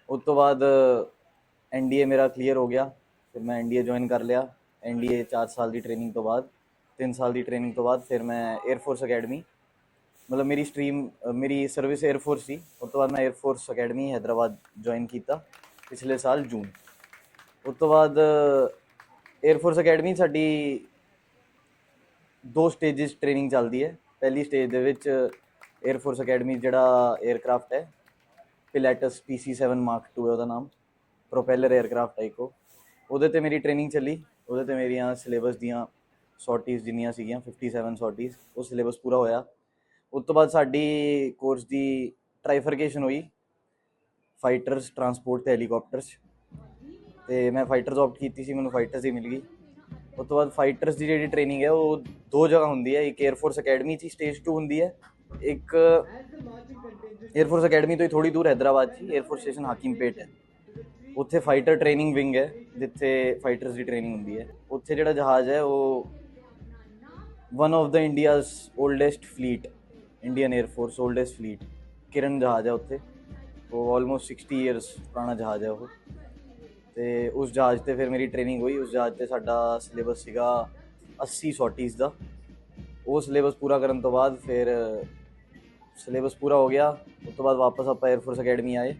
ਉਸ ਤੋਂ ਬਾਅਦ ਐਨਡੀਏ ਮੇਰਾ ਕਲੀਅਰ ਹੋ ਗਿਆ। ਫਿਰ ਮੈਂ ਐਨਡੀਏ ਜੁਆਇਨ ਕਰ ਲਿਆ। ਐਨਡੀਏ 4 ਸਾਲ ਦੀ ਟ੍ਰੇਨਿੰਗ ਤੋਂ ਬਾਅਦ। ਤਿੰਨ ਸਾਲ ਦੀ ਟ੍ਰੇਨਿੰਗ ਤੋਂ ਬਾਅਦ ਫਿਰ ਮੈਂ 에ਅਰ ਫੋਰਸ ਅਕੈਡਮੀ ਮਤਲਬ ਮੇਰੀ ਸਟ੍ਰੀਮ ਮੇਰੀ ਸਰਵਿਸ 에ਅਰ ਫੋਰਸ ਸੀ। ਉਸ ਤੋਂ ਬਾਅਦ ਮੈਂ air force academy Hyderabad join ਕੀਤਾ ਪਿਛਲੇ ਸਾਲ ਜੂਨ ਉਸ ਤੋਂ ਬਾਅਦ 에ਅਰ ਫੋਰਸ ਅਕੈਡਮੀ ਸਾਡੀ ਦੋ ਸਟੇजेस ਟ੍ਰੇਨਿੰਗ ਚੱਲਦੀ ਹੈ। ਪਹਿਲੀ ਸਟੇਜ ਦੇ ਵਿੱਚ 에ਅਰ ਫੋਰਸ ਅਕੈਡਮੀ ਜਿਹੜਾ 에ਅਰਕ੍ਰਾਫਟ ਹੈ ਪਿਲੈਟਸ PC7 ਮਾਰਕ 2 ਹੈ ਉਹਦਾ ਨਾਮ। ਪ੍ਰੋਪੈਲਰ 에ਅਰਕ੍ਰਾਫਟ ਹੈ ਇੱਕੋ ਉਹਦੇ ਤੇ ਮੇਰੀ ਟ੍ਰੇਨਿੰਗ ਚੱਲੀ। ਉਹਦੇ ਤੇ ਮੇਰੀਆਂ ਸਿਲੇਬਸ ਦੀਆਂ ਸੌਟੀਜ਼ ਜਿੰਨੀਆਂ ਸੀਗੀਆਂ 57 ਸੌਟੀਜ਼, ਉਹ ਸਿਲੇਬਸ ਪੂਰਾ ਹੋਇਆ। ਉਸ ਤੋਂ ਬਾਅਦ ਸਾਡੀ ਕੋਰਸ ਦੀ ਟ੍ਰਾਈਫਰਕੇਸ਼ਨ ਹੋਈ ਫਾਈਟਰਸ ਟਰਾਂਸਪੋਰਟ ਤੇ ਹੈਲੀਕਾਪਟਰਸ ਤੇ ਮੈਂ ਫਾਈਟਰ ਜੌਬ ਕੀਤੀ ਸੀ, ਮੈਨੂੰ ਫਾਈਟਰਸ ਹੀ ਮਿਲ ਗਈ। ਉਸ ਤੋਂ ਬਾਅਦ ਫਾਈਟਰਸ ਦੀ ਜਿਹੜੀ ਟ੍ਰੇਨਿੰਗ ਹੈ, ਉਹ ਦੋ ਜਗ੍ਹਾ ਹੁੰਦੀ ਹੈ। ਇੱਕ 에ਅਰ ਅਕੈਡਮੀ 'ਚ ਸਟੇਜ 2 ਹੁੰਦੀ ਹੈ। ਇੱਕ 에ਅਰ ਅਕੈਡਮੀ ਤੋਂ ਥੋੜੀ ਦੂਰ ਹైదరాబాద్ 'ਚ 에ਅਰ ਫੋਰਸ ਸਟੇਸ਼ਨ ਹਾਕੀਮਪੇਟ ਹੈ। ਉੱਥੇ ਫਾਈਟਰ ਟ੍ਰੇਨਿੰਗ ਵਿੰਗ ਹੈ, ਜਿੱਥੇ ਫਾਈਟਰਸ ਦੀ ਟ੍ਰੇਨਿੰਗ ਹੁੰਦੀ ਹੈ। ਉੱਥੇ ਜਿਹੜਾ ਜਹਾਜ਼ ਹੈ, ਉਹ ਵਨ of ਦਾ India's oldest fleet Indian Air Force oldest fleet, Kiran ਜਹਾਜ਼ ਹੈ ਉੱਥੇ ਉਹ ਆਲਮੋਸਟ 60 ਇਅਰਸ ਪੁਰਾਣਾ ਜਹਾਜ਼ ਹੈ ਉਹ ਤੇ ਉਸ ਜਹਾਜ਼ ਤੇ ਫਿਰ ਮੇਰੀ ਟ੍ਰੇਨਿੰਗ ਹੋਈ ਉਸ ਜਹਾਜ਼ ਤੇ ਸਾਡਾ ਸਿਲੇਬਸ ਸੀਗਾ 80 ਸੌਟੀਜ਼ ਦਾ ਉਹ ਸਿਲੇਬਸ ਪੂਰਾ ਕਰਨ ਤੋਂ ਬਾਅਦ ਫਿਰ ਸਿਲੇਬਸ ਪੂਰਾ ਹੋ ਗਿਆ ਉਸ ਤੋਂ ਬਾਅਦ ਵਾਪਸ ਆਪਾਂ 에ਅਰ ਫੋਰਸ ਅਕੈਡਮੀ ਆਏ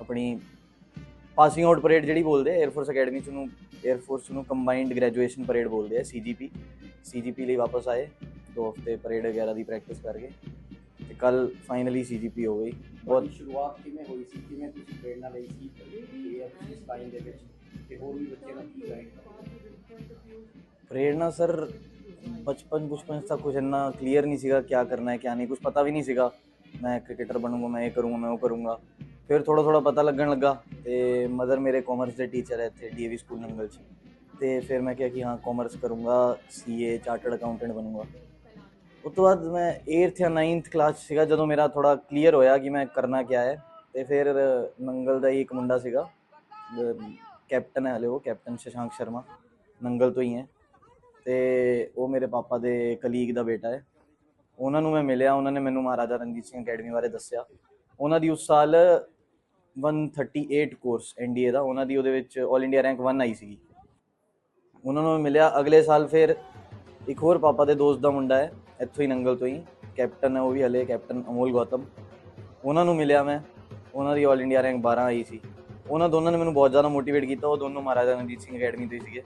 ਆਪਣੀ ਪਾਸਿੰਗ ਆਊਟ ਪਰੇਡ ਜਿਹੜੀ ਬੋਲਦੇ 에ਅਰ ਫੋਰਸ ਅਕੈਡਮੀ ਚ ਨੂੰ 에ਅਰ ਫੋਰਸ ਨੂੰ ਕੰਬਾਈਨਡ ਗ੍ਰੈਜੂਏਸ਼ਨ ਪਰੇਡ ਬੋਲਦੇ ਆ ਸੀਜੀਪੀ ਸੀਜੀਪੀ ਲਈ ਵਾਪਸ ਆਏ ਦੋ ਹਫ਼ਤੇ ਪਰੇਡ ਵਗੈਰਾ ਦੀ ਪ੍ਰੈਕਟਿਸ ਕਰਕੇ ਤੇ ਕੱਲ ਫਾਈਨਲੀ ਸੀਜੀਪੀ ਹੋ ਗਈ। ਬਹੁਤ ਸ਼ੁਰੂਆਤ ਕਿਵੇਂ ਹੋਈ ਸੀ? ਕਿਵੇਂ ਤੁਸੀਂ ਪ੍ਰੇਰਨਾ ਲਈ ਸੀ? ਇਹ ਤੁਸੀਂ ਇਸ ਲਾਈਨ ਦੇ ਵਿੱਚ ਤੇ ਹੋਰ ਵੀ ਬੱਚੇ ਨੂੰ ਕੀ ਗਾਈਡ ਪ੍ਰੇਰਣਾ ਸਰ ਬਚਪਨ ਬਚਪਨ ਤੱਕ ਕੁਝ ਇੰਨਾ ਕਲੀਅਰ ਨਹੀਂ ਸੀਗਾ ਕੀ ਕਰਨਾ ਹੈ ਕੀ ਨਹੀਂ ਕੁਝ ਪਤਾ ਵੀ ਨਹੀਂ ਸੀਗਾ। ਮੈਂ ਕ੍ਰਿਕਟਰ ਬਣੂੰਗਾ ਮੈਂ ਇਹ ਕਰੂੰਗਾ ਮੈਂ ਉਹ ਕਰੂੰਗਾ। ਫਿਰ ਥੋੜਾ ਥੋੜਾ ਪਤਾ ਲੱਗਣ ਲੱਗਾ ਤੇ ਮਦਰ ਮੇਰੇ ਕਾਮਰਸ ਦੇ ਟੀਚਰ ਹੈ ਇੱਥੇ ਡੀਏਵੀ ਸਕੂਲ ਨੰਗਲ 'ਚ। ਤੇ ਫਿਰ ਮੈਂ ਕਿਹਾ ਕਿ ਹਾਂ ਕਾਮਰਸ ਕਰੂੰਗਾ ਸੀਏ ਚਾਰਟਰਡ ਅਕਾਊਂਟੈਂਟ ਬਣੂੰਗਾ। ਉਸ ਤੋਂ ਬਾਅਦ ਮੈਂ 8th ਜਾਂ 9th ਕਲਾਸ 'ਚ ਸੀਗਾ, ਜਦੋਂ ਮੇਰਾ ਥੋੜਾ ਕਲੀਅਰ ਹੋਇਆ ਕਿ ਮੈਂ ਕਰਨਾ ਕੀ ਹੈ। ਤੇ ਫਿਰ ਨੰਗਲ ਦਾ ਹੀ ਇੱਕ ਮੁੰਡਾ ਸੀਗਾ ਕੈਪਟਨ ਹੈ ਹਲੇ ਉਹ ਕੈਪਟਨ ਸ਼ਸ਼ਾਂਕ ਸ਼ਰਮਾ। ਨੰਗਲ ਤੋਂ ਹੀ ਹੈ। ਤੇ ਉਹ ਮੇਰੇ ਪਾਪਾ ਦੇ ਕਲੀਗ ਦਾ ਬੇਟਾ ਹੈ। ਉਹਨਾਂ ਨੂੰ ਮੈਂ ਮਿਲਿਆ, ਉਹਨਾਂ ਨੇ ਮੈਨੂੰ ਮਹਾਰਾਜਾ ਰਣਜੀਤ ਸਿੰਘ ਅਕੈਡਮੀ ਬਾਰੇ ਦੱਸਿਆ। ਉਹਨਾਂ ਦੀ ਉਸ ਸਾਲ 138 ਕੋਰਸ ਐਨਡੀਏ ਦਾ, ਉਹਨਾਂ ਦੀ ਉਹਦੇ ਵਿੱਚ 올 ਇੰਡੀਆ ਰੈਂਕ 1 ਆਈ ਸੀਗੀ। ਉਹਨਾਂ ਨੂੰ ਮਿਲਿਆ। ਅਗਲੇ ਸਾਲ ਫਿਰ ਇੱਕ ਹੋਰ ਪਾਪਾ ਦੇ ਦੋਸਤ ਦਾ ਮੁੰਡਾ ਹੈ, ਇੱਥੋਂ ਹੀ ਨੰਗਲ ਤੋਂ ਹੀ। ਕੈਪਟਨ ਹੈ, ਉਹ ਵੀ ਹਲੇ ਕੈਪਟਨ ਅਮੋਲ ਗੌਤਮ। ਉਹਨਾਂ ਨੂੰ ਮਿਲਿਆ ਮੈਂ। ਉਹਨਾਂ ਦੀ 올 ਇੰਡੀਆ ਰੈਂਕ 12 ਆਈ ਸੀ। ਉਹਨਾਂ ਦੋਨਾਂ ਨੇ ਮੈਨੂੰ ਬਹੁਤ ਜ਼ਿਆਦਾ ਮੋਟੀਵੇਟ ਕੀਤਾ। ਉਹ ਦੋਨੋਂ ਮਹਾਰਾਜਾ ਰਣਜੀਤ ਸਿੰਘ ਅਕੈਡਮੀ ਤੋਂ ਹੀ ਸੀਗੇ।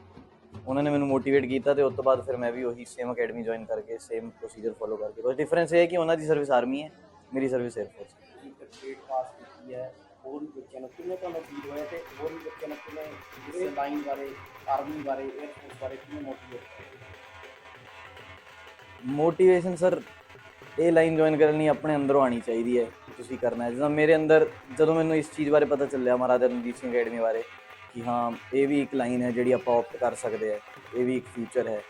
ਉਹਨਾਂ ਨੇ ਮੈਨੂੰ ਮੋਟੀਵੇਟ ਕੀਤਾ ਤੇ ਉਸ ਤੋਂ ਬਾਅਦ ਫਿਰ ਮੈਂ ਵੀ ਉਹੀ ਸੇਮ ਅਕੈਡਮੀ ਜੁਆਇਨ ਕਰਕੇ ਸੇਮ ਪ੍ਰੋਸੀਜਰ ਫੋਲੋ ਕਰਕੇ। ਬਸ ਡਿਫਰੈਂਸ ਇਹ ਹੈ ਕਿ ਉਹਨਾਂ ਦੀ ਸਰਵਿਸ ਆਰਮੀ ਹੈ, ਮੇਰੀ ਸਰਵਿਸ 에ਅਰ ਫੋਰਸ ਹੈ। ਹੋਰ ਵੀ ਬੱਚਿਆਂ ਨੂੰ ਕਿਵੇਂ ਤੁਹਾਨੂੰ ਫੀਲ ਹੋਇਆ ਤੇ ਹੋਰ ਵੀ ਬੱਚਿਆਂ ਨੂੰ ਕਿਵੇਂ ਇਸ ਲਾਈਨ ਬਾਰੇ ਆਰਮੀ ਬਾਰੇ 에ਅਰ ਫੋਰਸ ਬਾਰੇ ਕਿਵੇਂ ਮੋਟੀਵੇਟ ਮੋਟੀਵੇਸ਼ਨ ਸਰ ਇਹ ਲਾਈਨ ਜੁਆਇਨ ਕਰਨ ਲਈ ਆਪਣੇ ਅੰਦਰੋਂ ਆਣੀ ਚਾਹੀਦੀ ਹੈ, ਤੁਸੀਂ ਕਰਨਾ ਹੈ। ਜਿੱਦਾਂ ਮੇਰੇ ਅੰਦਰ ਜਦੋਂ ਮੈਨੂੰ ਇਸ ਚੀਜ਼ ਬਾਰੇ ਪਤਾ ਚੱਲਿਆ ਮਹਾਰਾਜਾ ਰਣਜੀਤ ਸਿੰਘ ਅਕੈਡਮੀ ਬਾਰੇ ਕਿ ਹਾਂ, ਇਹ ਵੀ ਇੱਕ ਲਾਈਨ ਹੈ ਜਿਹੜੀ ਆਪਾਂ ਆਪਟ ਕਰ ਸਕਦੇ ਆ ਇਹ ਵੀ ਇੱਕ ਫਿਊਚਰ ਹੈ।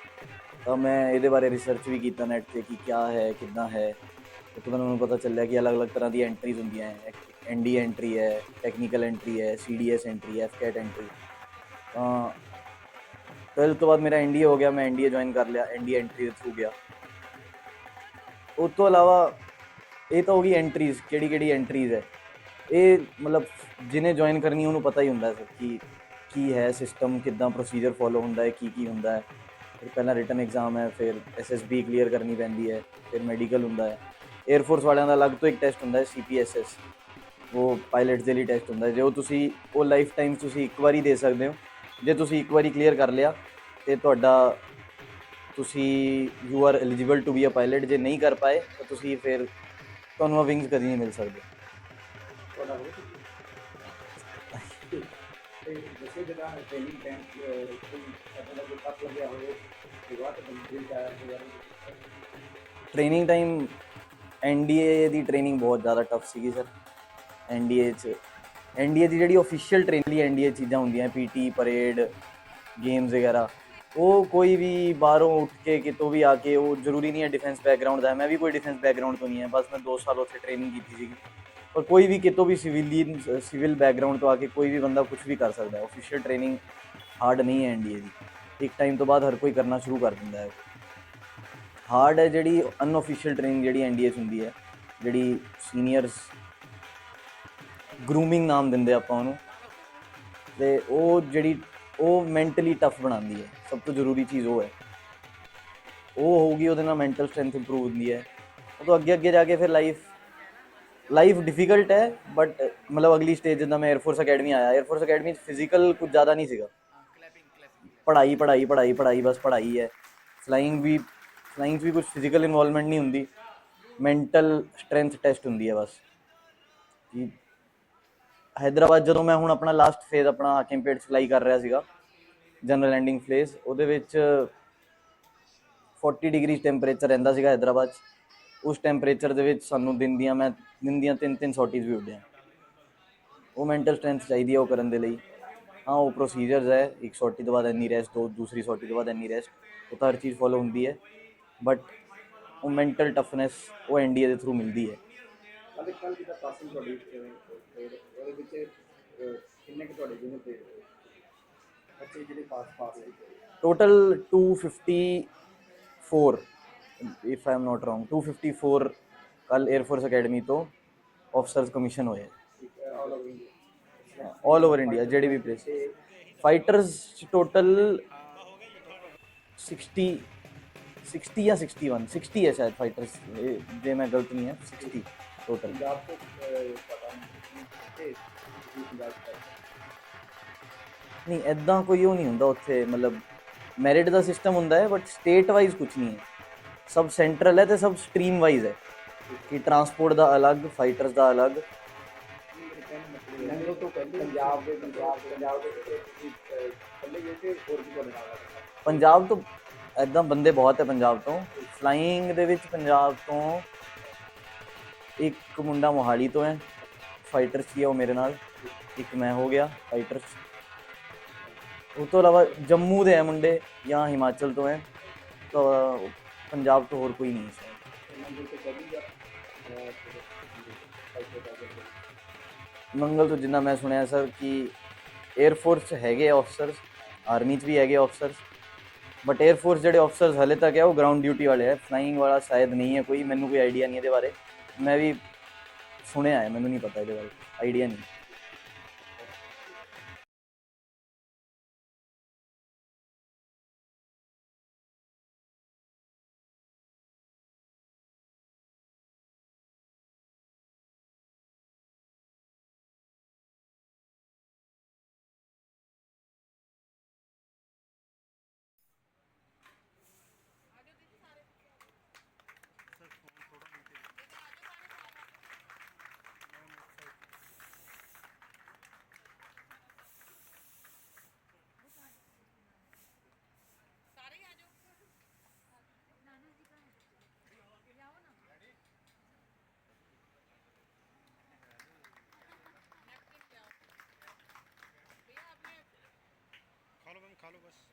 ਤਾਂ ਮੈਂ ਇਹਦੇ ਬਾਰੇ ਰਿਸਰਚ ਵੀ ਕੀਤਾ ਨੈਟ ਤੇ ਕਿ ਕਿਆ ਹੈ, ਕਿੱਦਾਂ ਹੈ। ਉਸ ਤੋਂ ਮੈਨੂੰ ਪਤਾ ਚੱਲਿਆ ਕਿ ਅਲੱਗ-ਅਲੱਗ ਤਰ੍ਹਾਂ ਦੀ ਐਂਟਰੀਜ਼ ਹੁੰਦੀਆਂ ਹੈ ਐਨਡੀ ਐਂਟਰੀ ਹੈ ਟੈਕਨੀਕਲ ਐਂਟਰੀ ਹੈ ਸੀਡੀਐਸ ਐਂਟਰੀ ਹੈ ਐਫਕੈਟ ਐਂਟਰੀ ਤਾਂ ਫਿਰ ਤੋਂ ਬਾਅਦ ਮੇਰਾ ਐਨਡੀਏ ਹੋ ਗਿਆ ਮੈਂ ਐਨਡੀਏ ਜੁਆਇਨ ਕਰ ਲਿਆ ਐਨਡੀਏ ਐਂਟਰੀ ਦੇ ਥਰੂ ਗਿਆ ਉਸ ਤੋਂ ਇਲਾਵਾ ਇਹ ਤਾਂ ਹੋ ਗਈ ਐਂਟਰੀਜ਼ ਕਿਹੜੀ ਕਿਹੜੀ ਐਂਟਰੀਜ਼ ਹੈ ਇਹ ਮਤਲਬ ਜਿਹਨੇ ਜੁਆਇਨ ਕਰਨੀ ਉਹਨੂੰ ਪਤਾ ਹੀ ਹੁੰਦਾ ਹੈ ਕਿ ਕੀ ਹੈ ਸਿਸਟਮ ਕਿੱਦਾਂ ਪ੍ਰੋਸੀਜਰ ਫੋਲੋ ਹੁੰਦਾ ਹੈ ਕੀ ਕੀ ਹੁੰਦਾ ਹੈ ਫਿਰ ਪਹਿਲਾਂ ਰਿਟਨ ਐਗਜ਼ਾਮ ਹੈ ਫਿਰ ਐਸਐਸਬੀ ਕਲੀਅਰ ਕਰਨੀ ਪੈਂਦੀ ਹੈ ਫਿਰ ਮੈਡੀਕਲ ਹੁੰਦਾ ਹੈ 에ਅਰ ਫੋਰਸ ਵਾਲਿਆਂ ਦਾ ਅਲੱਗ ਤੋਂ ਇੱਕ ਟੈਸਟ ਹੁੰਦਾ ਹੈ ਸੀਪੀਐਸਐਸ ਉਹ ਪਾਇਲਟਸ ਦੇ ਲਈ ਟੈਸਟ ਹੁੰਦਾ ਜੇ ਉਹ ਤੁਸੀਂ ਉਹ ਲਾਈਫ ਟਾਈਮ ਤੁਸੀਂ ਇੱਕ ਵਾਰੀ ਦੇ ਸਕਦੇ ਹੋ। ਜੇ ਤੁਸੀਂ ਇੱਕ ਵਾਰੀ ਕਲੀਅਰ ਕਰ ਲਿਆ ਤੇ ਤੁਹਾਡਾ ਤੁਸੀਂ you are eligible to be a pilot ਜੇ ਨਹੀਂ ਕਰ ਪਾਏ ਤਾਂ ਤੁਸੀਂ ਫਿਰ ਤੁਹਾਨੂੰ ਵਿੰਗਸ ਕਦੀ ਨਹੀਂ ਮਿਲ ਸਕਦੇ। ਟ੍ਰੇਨਿੰਗ ਟਾਈਮ ਐਨਡੀਏ ਦੀ ਟ੍ਰੇਨਿੰਗ ਬਹੁਤ ਜ਼ਿਆਦਾ ਟਫ ਸੀਗੀ ਸਰ ਐਨਡੀਏ ਚ। ਐਨਡੀਏ ਦੀ ਜਿਹੜੀ ਅਫੀਸ਼ੀਅਲ ਟ੍ਰੇਨਿੰਗ ਐਨਡੀਏ ਚੀਜ਼ਾਂ ਹੁੰਦੀਆਂ ਪੀਟੀ ਪਰੇਡ ਗੇਮਸ ਵਗੈਰਾ। ਉਹ ਕੋਈ ਵੀ ਬਾਹਰੋਂ ਉੱਠ ਕੇ ਕਿਤੋਂ ਵੀ ਆ ਕੇ, ਉਹ ਜ਼ਰੂਰੀ ਨਹੀਂ ਹੈ ਡਿਫੈਂਸ ਬੈਕਗ੍ਰਾਉਂਡ ਦਾ। ਮੈਂ ਵੀ ਕੋਈ ਡਿਫੈਂਸ ਬੈਕਗ੍ਰਾਉਂਡ ਤੋਂ ਨਹੀਂ ਹੈ, ਬਸ ਮੈਂ 2 ਸਾਲ ਉੱਥੇ ਟ੍ਰੇਨਿੰਗ ਕੀਤੀ ਸੀਗੀ। ਪਰ ਕੋਈ ਵੀ ਕਿਤੋਂ ਵੀ ਸਿਵਿਲੀਅਨ ਸਿਵਲ ਬੈਕਗ੍ਰਾਉਂਡ ਤੋਂ ਆ ਕੇ ਕੋਈ ਵੀ ਬੰਦਾ ਕੁਝ ਵੀ ਕਰ ਸਕਦਾ ਹੈ। ਅਫੀਸ਼ੀਅਲ ਟ੍ਰੇਨਿੰਗ ਹਾਰਡ ਨਹੀਂ ਹੈ ਐਨਡੀਏ ਦੀ। ਇੱਕ ਟਾਈਮ ਤੋਂ ਬਾਅਦ ਹਰ ਕੋਈ ਕਰਨਾ ਸ਼ੁਰੂ ਕਰ ਦਿੰਦਾ ਹੈ। ਹਾਰਡ ਹੈ ਜਿਹੜੀ ਅਨਅਫੀਸ਼ੀਅਲ ਟ੍ਰੇਨਿੰਗ ਜਿਹੜੀ ਐਨਡੀਏ 'ਚ ਹੁੰਦੀ ਹੈ। ਜਿਹੜੀ ਸੀਨੀਅਰਸ ਗਰੂਮਿੰਗ ਨਾਮ ਦਿੰਦੇ ਆਪਾਂ ਉਹਨੂੰ। ਤੇ ਉਹ ਜਿਹੜੀ, ਉਹ ਮੈਂਟਲੀ ਟਫ ਬਣਾਉਂਦੀ ਹੈ। ਸਭ ਤੋਂ ਜ਼ਰੂਰੀ ਚੀਜ਼ ਉਹ ਹੈ। ਉਹ ਹੋਊਗੀ, ਉਹਦੇ ਨਾਲ ਮੈਂਟਲ ਸਟਰੈਂਥ ਇੰਪਰੂਵ ਹੁੰਦੀ ਹੈ। ਉਹ ਤੋਂ ਅੱਗੇ ਅੱਗੇ ਜਾ ਕੇ ਫਿਰ ਲਾਈਫ ਲਾਈਫ ਡਿਫਿਕਲਟ ਹੈ ਬਟ ਮਤਲਬ ਅਗਲੀ ਸਟੇਜ ਜਿੱਦਾਂ ਮੈਂ 에ਅਰਫੋਰਸ ਅਕੈਡਮੀ ਆਇਆ 에ਅਰਫੋਰਸ ਅਕੈਡਮੀ 'ਚ ਫਿਜ਼ੀਕਲ ਕੁਝ ਜ਼ਿਆਦਾ ਨਹੀਂ ਸੀਗਾ। ਪੜ੍ਹਾਈ ਪੜ੍ਹਾਈ ਪੜ੍ਹਾਈ ਪੜ੍ਹਾਈ, ਬਸ ਪੜ੍ਹਾਈ ਹੈ। ਫਲਾਈਂਗ ਵੀ ਫਲਾਈਂਗ 'ਚ ਵੀ ਕੁਝ ਫਿਜ਼ੀਕਲ ਇਨਵੋਲਵਮੈਂਟ ਨਹੀਂ ਹੁੰਦੀ। ਮੈਂਟਲ ਸਟਰੈਂਥ ਟੈਸਟ ਹੁੰਦੀ ਹੈ ਬਸ। ਕਿ ਹੈਦਰਾਬਾਦ ਜਦੋਂ ਮੈਂ ਹੁਣ ਆਪਣਾ ਲਾਸਟ ਫੇਜ਼ ਆਪਣਾ ਕੈਂਪੇਟ ਫਲਾਈ ਕਰ ਰਿਹਾ ਸੀਗਾ ਜਨਰਲ ਲੈਂਡਿੰਗ ਫੇਜ਼ ਉਹਦੇ ਵਿੱਚ 40 ਡਿਗਰੀ ਟੈਂਪਰੇਚਰ ਰਹਿੰਦਾ ਸੀਗਾ ਹੈਦਰਾਬਾਦ 'ਚ। ਉਸ ਟੈਂਪਰੇਚਰ ਦੇ ਵਿੱਚ ਸਾਨੂੰ ਦਿਨ ਦੀਆਂ ਮੈਂ, ਦਿਨ ਦੀਆਂ ਤਿੰਨ ਤਿੰਨ ਸੌਟੀਜ਼ ਵੀ ਉੱਡਿਆ। ਉਹ ਮੈਂਟਲ ਸਟਰੈਂਥ ਚਾਹੀਦੀ ਹੈ ਉਹ ਕਰਨ ਦੇ ਲਈ। ਹਾਂ, ਉਹ ਪ੍ਰੋਸੀਜਰਸ ਹੈ, ਇੱਕ ਸੌਟੀ ਤੋਂ ਬਾਅਦ ਇੰਨੀ ਰੈਸਟ ਦੋ ਦੂਸਰੀ ਸੌਟੀ ਤੋਂ ਬਾਅਦ ਇੰਨੀ ਰੈਸਟ ਉਹ ਤਾਂ ਹਰ ਚੀਜ਼ ਫੋਲੋ ਹੁੰਦੀ ਹੈ। ਬਟ ਉਹ ਮੈਂਟਲ ਟਫਨੈਸ ਉਹ ਐਨਡੀਏ ਦੇ ਥਰੂ ਮਿਲਦੀ ਹੈ। ਕੱਲ ਕੱਲ ਜਿਹੜਾ ਪਾਸਿੰਗ ਤੁਹਾਡੀ ਅਹ, ਤੇ ਉਹਦੇ ਵਿੱਚ ਅਹ, ਕਿੰਨੇ ਕੁ ਤੁਹਾਡੇ ਜਿਹਨੇ ਤੇ ਬੱਚੇ ਜਿਹੜੇ ਪਾਸ ਪਾਸ ਹੋਏ total 254 if i am not wrong 254 ਕੱਲ 에ਅਰ ਫੋਰਸ ਅਕੈਡਮੀ ਤੋਂ ਆਫਸਰਸ ਕਮਿਸ਼ਨ ਹੋਏ all over India all over India ਜਿਹੜੀ ਵੀ ਪਲੇਸ ਫਾਈਟਰਸ ਟੋਟਲ 60 60 ਜਾਂ 61 60 ਹੈ ਸ਼ਾਇਦ ਫਾਈਟਰਸ ਜੇ ਮੈਂ ਗਲਤ ਨਹੀਂ ਹੈ 60 ਟੋਟਲ ਪੰਜਾਬ ਤੋਂ ਅਹ, ਨਹੀਂ ਕਿ ਐਦਾਂ ਕੋਈ ਉਹ ਨਹੀਂ ਹੁੰਦਾ ਉੱਥੇ ਮਤਲਬ ਮੈਰਿਟ ਦਾ ਸਿਸਟਮ ਹੁੰਦਾ ਹੈ ਬਟ ਸਟੇਟ ਵਾਈਜ਼ ਕੁਝ ਨਹੀਂ ਹੈ। ਸਭ ਸੈਂਟਰਲ ਹੈ ਤੇ ਸਭ ਸਟਰੀਮ ਵਾਈਜ਼ ਹੈ। ਕਿ ਟਰਾਂਸਪੋਰਟ ਦਾ ਅਲੱਗ ਫਾਈਟਰਸ ਦਾ ਅਲੱਗ। ਤੋਂ ਪੰਜਾਬ ਦੇ ਪੰਜਾਬ ਪੰਜਾਬ ਦੇ ਵਿੱਚ ਗਏ ਤੇ ਹੋਰ ਵੀ ਤੁਹਾਡੇ ਪੰਜਾਬ ਤੋਂ ਐਦਾਂ ਬੰਦੇ ਬਹੁਤ ਹੈ ਪੰਜਾਬ ਤੋਂ। ਫਲਾਈਂਗ ਦੇ ਵਿੱਚ ਪੰਜਾਬ ਤੋਂ ਇੱਕ ਮੁੰਡਾ ਮੋਹਾਲੀ ਤੋਂ ਹੈ। ਫਾਈਟਰ ਸੀ ਉਹ ਮੇਰੇ ਨਾਲ। ਇੱਕ ਮੈਂ ਹੋ ਗਿਆ ਫਾਈਟਰ ਉਹ ਤੋਂ ਇਲਾਵਾ ਜੰਮੂ ਦੇ ਹੈ ਮੁੰਡੇ ਜਾਂ ਹਿਮਾਚਲ ਤੋਂ ਹੈ। ਤਾਂ ਪੰਜਾਬ ਤੋਂ ਹੋਰ ਕੋਈ ਨਹੀਂ ਹੈ ਮੰਗਲ ਤੋਂ ਜਿੰਨਾ ਮੈਂ ਸੁਣਿਆ ਸਰ ਕਿ 에ਅਰ ਫੋਰਸ ਹੈਗੇ ਆਫਸਰਸ ਆਰਮੀ 'ਚ ਵੀ ਹੈਗੇ ਆਫਸਰਸ ਬਟ 에ਅਰ ਫੋਰਸ ਜਿਹੜੇ ਆਫਸਰਸ ਹਲੇ ਤੱਕ ਹੈ, ਉਹ ਗਰਾਊਂਡ ਡਿਊਟੀ ਵਾਲੇ ਹੈ। ਫਲਾਈਂਗ ਵਾਲਾ ਸ਼ਾਇਦ ਨਹੀਂ ਹੈ ਕੋਈ, ਮੈਨੂੰ ਕੋਈ ਆਈਡੀਆ ਨਹੀਂ ਇਹਦੇ ਬਾਰੇ। ਮੈਂ ਵੀ ਸੁਣਿਆ ਹੈ ਮੈਨੂੰ ਨਹੀਂ ਪਤਾ ਇਹਦੇ ਬਾਰੇ ਆਈਡੀਆ ਨਹੀਂ। ভালোবাসি।